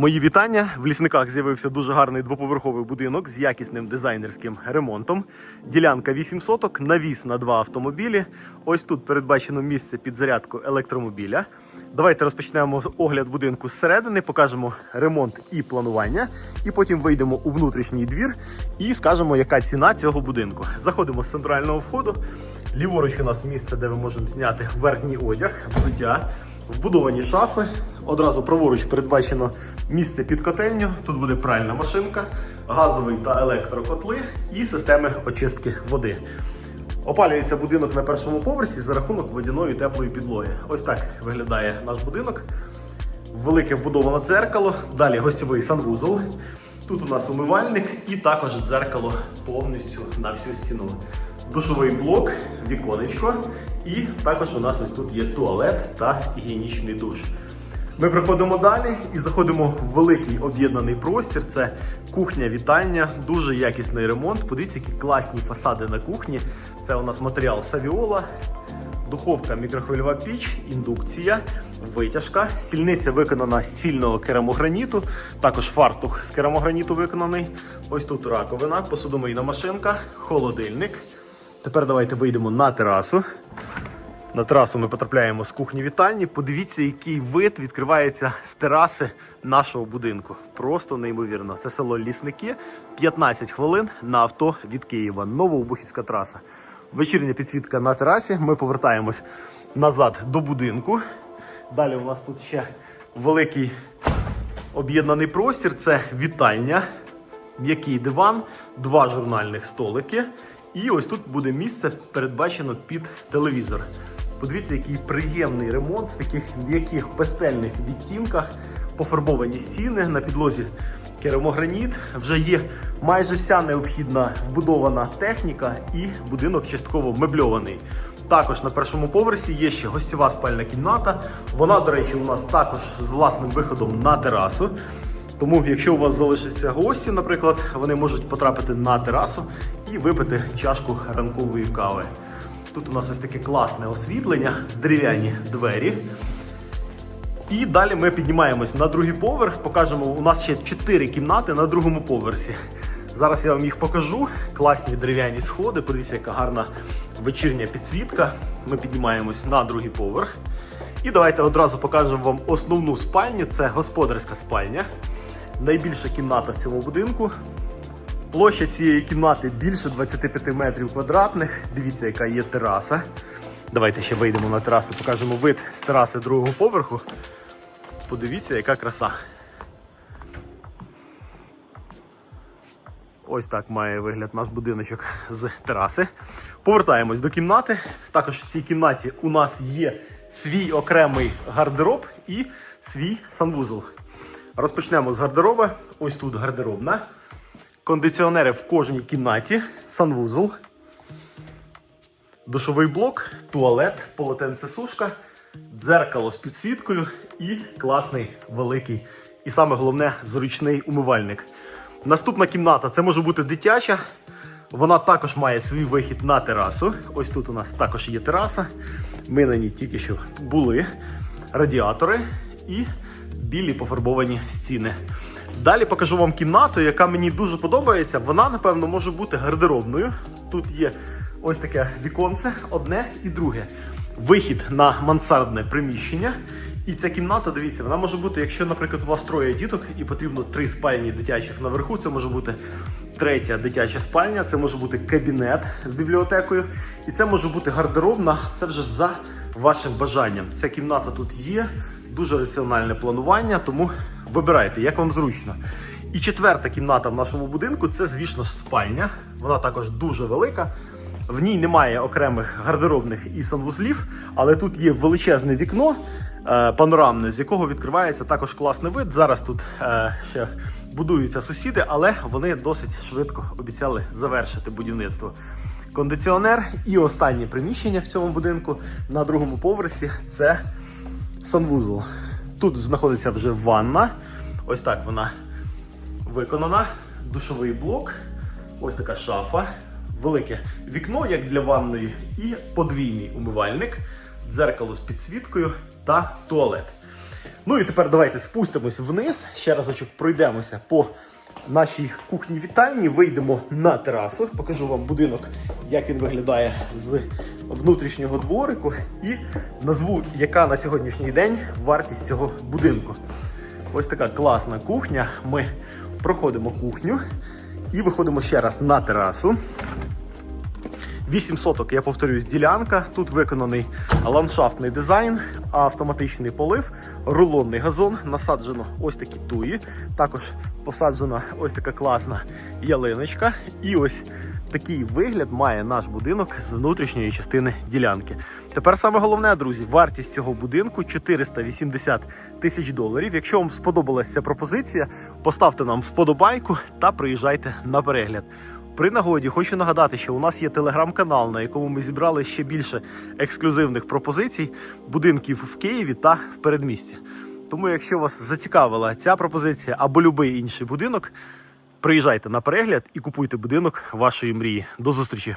Мої вітання. В лісниках з'явився дуже гарний двоповерховий будинок з якісним дизайнерським ремонтом. Ділянка 8 соток, навіс на два автомобілі. Ось тут передбачено місце під зарядку електромобіля. Давайте розпочнемо огляд будинку зсередини, покажемо ремонт і планування, і потім вийдемо у внутрішній двір і скажемо, яка ціна цього будинку. Заходимо з центрального входу. Ліворуч у нас місце, де ви можете зняти верхній одяг, взуття. Вбудовані шафи. Одразу праворуч передбачено місце під котельню. Тут буде пральна машинка, газовий та електрокотли і системи очистки води. Опалюється будинок на першому поверсі за рахунок водяної теплої підлоги. Ось так виглядає наш будинок. Велике вбудоване дзеркало, далі гостьовий санвузол. Тут у нас умивальник і також дзеркало повністю на всю стіну. Душовий блок, віконечко, і також у нас ось тут є туалет та гігієнічний душ. Ми приходимо далі і заходимо в великий об'єднаний простір. Це кухня, вітальня, дуже якісний ремонт. Подивіться, які класні фасади на кухні. Це у нас матеріал Савіола, духовка, мікрохвильова піч, індукція, витяжка. Стільниця виконана з цільного керамограніту, також фартух з керамограніту виконаний. Ось тут раковина, посудомийна машинка, холодильник. Тепер давайте вийдемо на терасу. На терасу ми потрапляємо з кухні вітальні. Подивіться, який вид відкривається з тераси нашого будинку. Просто неймовірно. Це село Лісники. 15 хвилин на авто від Києва. Новоубухівська траса. Вечірня підсвітка на терасі. Ми повертаємось назад до будинку. Далі у нас тут ще великий об'єднаний простір. Це вітальня, м'який диван, два журнальних столики. І ось тут буде місце передбачено під телевізор. Подивіться, який приємний ремонт в таких м'яких пастельних відтінках, пофарбовані стіни на підлозі керамограніт. Вже є майже вся необхідна вбудована техніка, і будинок частково мебльований. Також на першому поверсі є ще гостьова спальна кімната. Вона, до речі, у нас також з власним виходом на терасу. Тому, якщо у вас залишаться гості, наприклад, вони можуть потрапити на терасу і випити чашку ранкової кави. Тут у нас ось таке класне освітлення, дерев'яні двері. І далі ми піднімаємось на другий поверх. Покажемо, у нас ще 4 кімнати на другому поверсі. Зараз я вам їх покажу. Класні дерев'яні сходи. Подивіться, яка гарна вечірня підсвітка. Ми піднімаємось на другий поверх. І давайте одразу покажемо вам основну спальню. Це господарська спальня. Найбільша кімната в цьому будинку. Площа цієї кімнати більше 25 метрів квадратних. Дивіться, яка є тераса. Давайте ще вийдемо на терасу, покажемо вид з тераси другого поверху. Подивіться, яка краса. Ось так має вигляд наш будиночок з тераси. Повертаємось до кімнати. Також в цій кімнаті у нас є свій окремий гардероб і свій санвузол. Розпочнемо з гардероба. Ось тут гардеробна. Кондиціонери в кожній кімнаті, санвузол, душовий блок, туалет, полотенцесушка, дзеркало з підсвіткою і класний великий. І саме головне зручний умивальник. Наступна кімната це може бути дитяча. Вона також має свій вихід на терасу. Ось тут у нас також є тераса. Ми на ній тільки що були. Радіатори і білі пофарбовані стіни. Далі покажу вам кімнату, яка мені дуже подобається. Вона, напевно, може бути гардеробною. Тут є ось таке віконце, одне і друге. Вихід на мансардне приміщення. І ця кімната, дивіться, вона може бути, якщо, наприклад, у вас троє діток і потрібно три спальні дитячих наверху, це може бути третя дитяча спальня, це може бути кабінет з бібліотекою, і це може бути гардеробна, це вже за вашим бажанням. Ця кімната тут є, дуже раціональне планування, тому вибирайте, як вам зручно. І четверта кімната в нашому будинку це, звісно, спальня. Вона також дуже велика. В ній немає окремих гардеробних і санвузлів, але тут є величезне вікно е, панорамне, з якого відкривається також класний вид. Зараз тут е, ще будуються сусіди, але вони досить швидко обіцяли завершити будівництво. Кондиціонер і останнє приміщення в цьому будинку на другому поверсі це санвузол. Тут знаходиться вже ванна. Ось так вона виконана. Душовий блок, ось така шафа, велике вікно, як для ванної, і подвійний умивальник, дзеркало з підсвіткою та туалет. Ну і тепер давайте спустимось вниз. Ще разочок пройдемося по нашій кухні вітальні. Вийдемо на терасу. Покажу вам будинок, як він виглядає з внутрішнього дворику, і назву, яка на сьогоднішній день вартість цього будинку. Ось така класна кухня. Ми проходимо кухню і виходимо ще раз на терасу. 8 соток, я повторюсь, ділянка. Тут виконаний ландшафтний дизайн, автоматичний полив, рулонний газон, насаджено ось такі туї. Також посаджена ось така класна ялиночка. І ось такий вигляд має наш будинок з внутрішньої частини ділянки. Тепер саме головне, друзі, вартість цього будинку 480 тисяч доларів. Якщо вам сподобалася ця пропозиція, поставте нам вподобайку та приїжджайте на перегляд. При нагоді хочу нагадати, що у нас є телеграм-канал, на якому ми зібрали ще більше ексклюзивних пропозицій будинків в Києві та в передмісті. Тому, якщо вас зацікавила ця пропозиція або будь-який інший будинок, приїжджайте на перегляд і купуйте будинок вашої мрії. До зустрічі!